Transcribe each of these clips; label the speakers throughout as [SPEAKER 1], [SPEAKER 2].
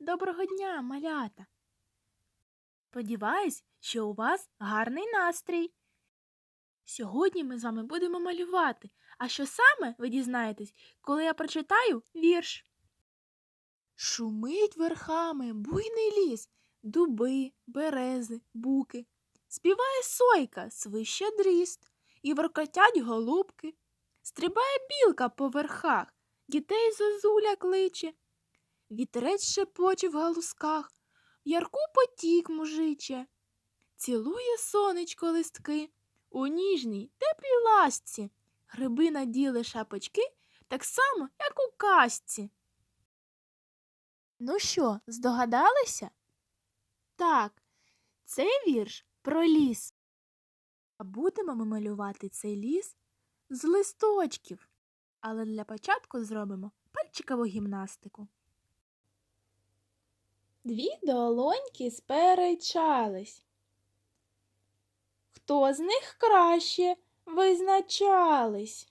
[SPEAKER 1] Доброго дня, малята! Сподіваюсь, що у вас гарний настрій. Сьогодні ми з вами будемо малювати, а що саме ви дізнаєтесь, коли я прочитаю вірш. Шумить верхами буйний ліс, дуби, берези, буки. Співає сойка, свище дріст, і воркотять голубки. Стрибає білка по верхах, дітей зозуля кличе. Вітерець шепоче в галузках, ярку потік мужиче. Цілує сонечко листки у ніжній теплій ласці. Гриби наділи шапочки так само, як у казці. Ну що, здогадалися? Так, цей вірш про ліс. А будемо ми малювати цей ліс з листочків. Але для початку зробимо пальчикову гімнастику. Дві долоньки сперечались. Хто з них краще визначались?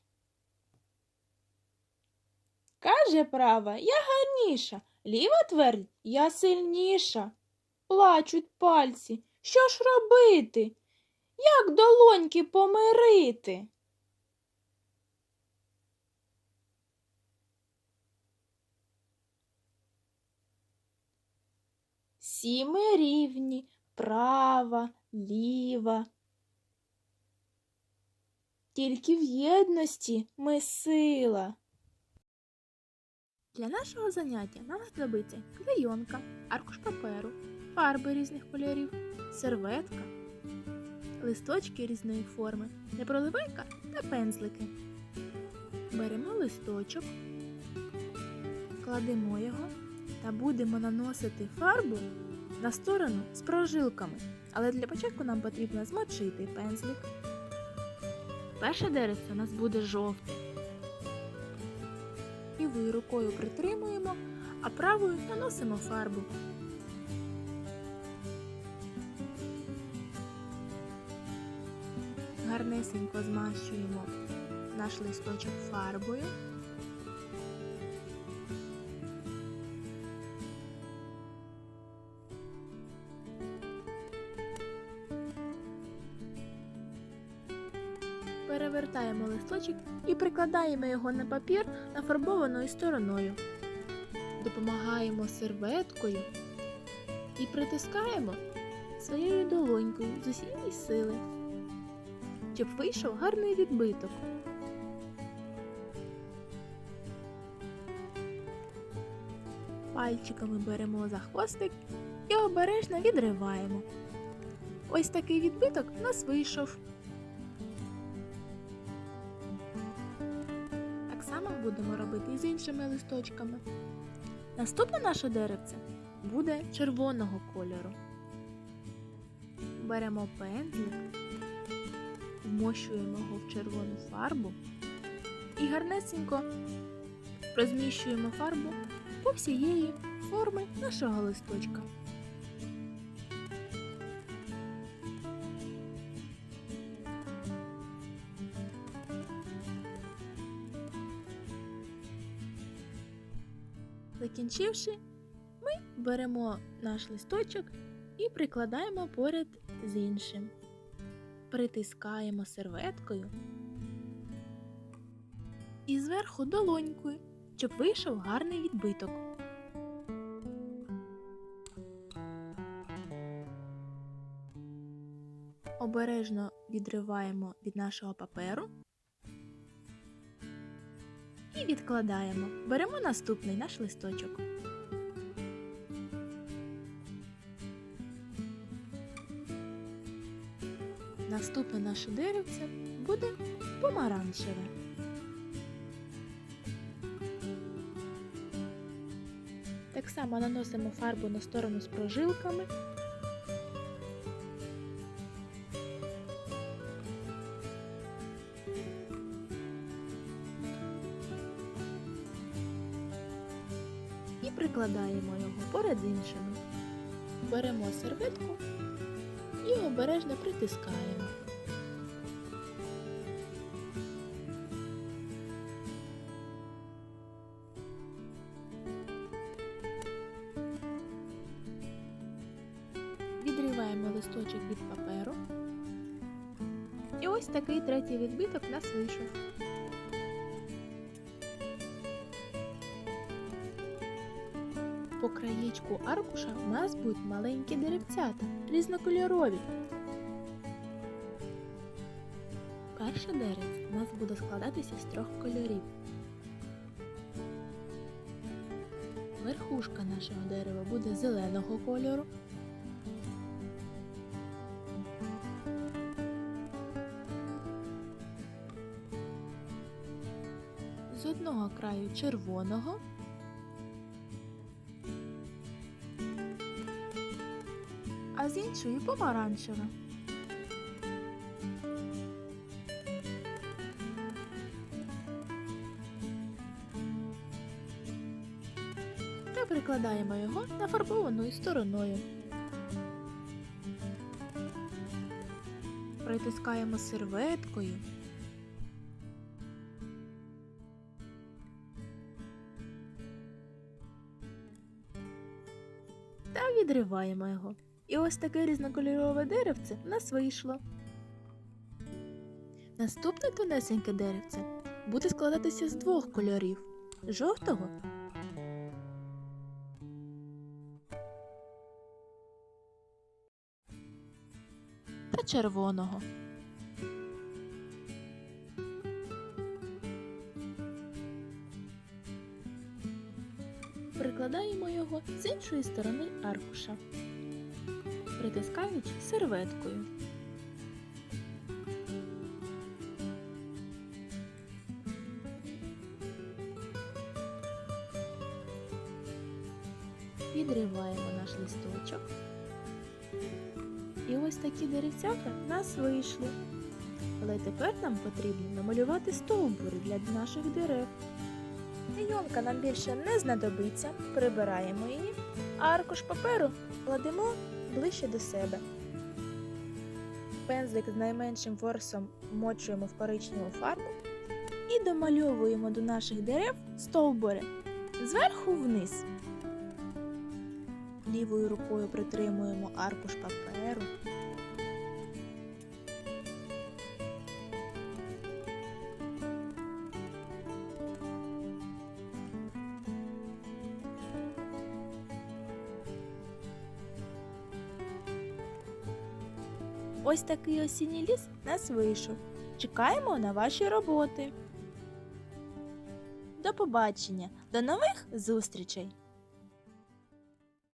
[SPEAKER 1] Каже права, я гарніша, ліва твердь, я сильніша. Плачуть пальці. Що ж робити? Як долоньки помирити? Всі ми рівні, права, ліва. Тільки в єдності ми сила. Для нашого заняття нам знадобиться клейонка, аркуш паперу, фарби різних кольорів, серветка, листочки різної форми, непроливайка та пензлики. Беремо листочок, кладемо його та будемо наносити фарбу на сторону з прожилками. Але для початку нам потрібно змочити пензлик. Перше деревце у нас буде жовте. Лівою рукою притримуємо, а правою наносимо фарбу. Гарнесенько змащуємо наш листочок фарбою. Перевертаємо листочок і прикладаємо його на папір нафарбованою стороною. Допомагаємо серветкою і притискаємо своєю долонькою з усієї сили, щоб вийшов гарний відбиток. Пальчиками беремо за хвостик і обережно відриваємо. Ось такий відбиток у нас вийшов. Будемо робити і з іншими листочками. Наступне наше деревце буде червоного кольору. Беремо пензлик, вмощуємо його в червону фарбу і гарнесенько розміщуємо фарбу по всієї форми нашого листочка. Закінчивши, ми беремо наш листочок і прикладаємо поряд з іншим. Притискаємо серветкою і зверху долонькою, щоб вийшов гарний відбиток. Обережно відриваємо від нашого паперу відкладаємо. Беремо наступний наш листочок. Наступне наше деревце буде помаранчеве. Так само наносимо фарбу на сторону з прожилками. перекладаємо його поряд з іншими. Беремо серветку і обережно притискаємо. Відриваємо листочок від паперу. І ось такий третій відбиток в нас вийшов. По краєчку аркуша в нас будуть маленькі деревцята, різнокольорові. Перше дерево у нас буде складатися з трьох кольорів. Верхушка нашого дерева буде зеленого кольору. З одного краю червоного. А з іншої помаранчева. та прикладаємо його нафарбованою стороною. Притискаємо серветкою. Та відриваємо його. І ось таке різнокольорове деревце в нас вийшло. Наступне тонесеньке деревце буде складатися з двох кольорів жовтого та червоного. Прикладаємо його з іншої сторони аркуша, притискаючи серветкою. Відриваємо наш листочок. І ось такі деревцята в нас вийшли. Але тепер нам потрібно намалювати стовбури для наших дерев. Клейонка нам більше не знадобиться, прибираємо її, а аркуш паперу кладемо ближче до себе. Пензлик з найменшим форсом вмочуємо в коричневу фарбу і домальовуємо до наших дерев стовбури зверху вниз. Лівою рукою притримуємо аркуш паперу. Ось такий осінній ліс нас вийшов. Чекаємо на ваші роботи. До побачення, до нових зустрічей!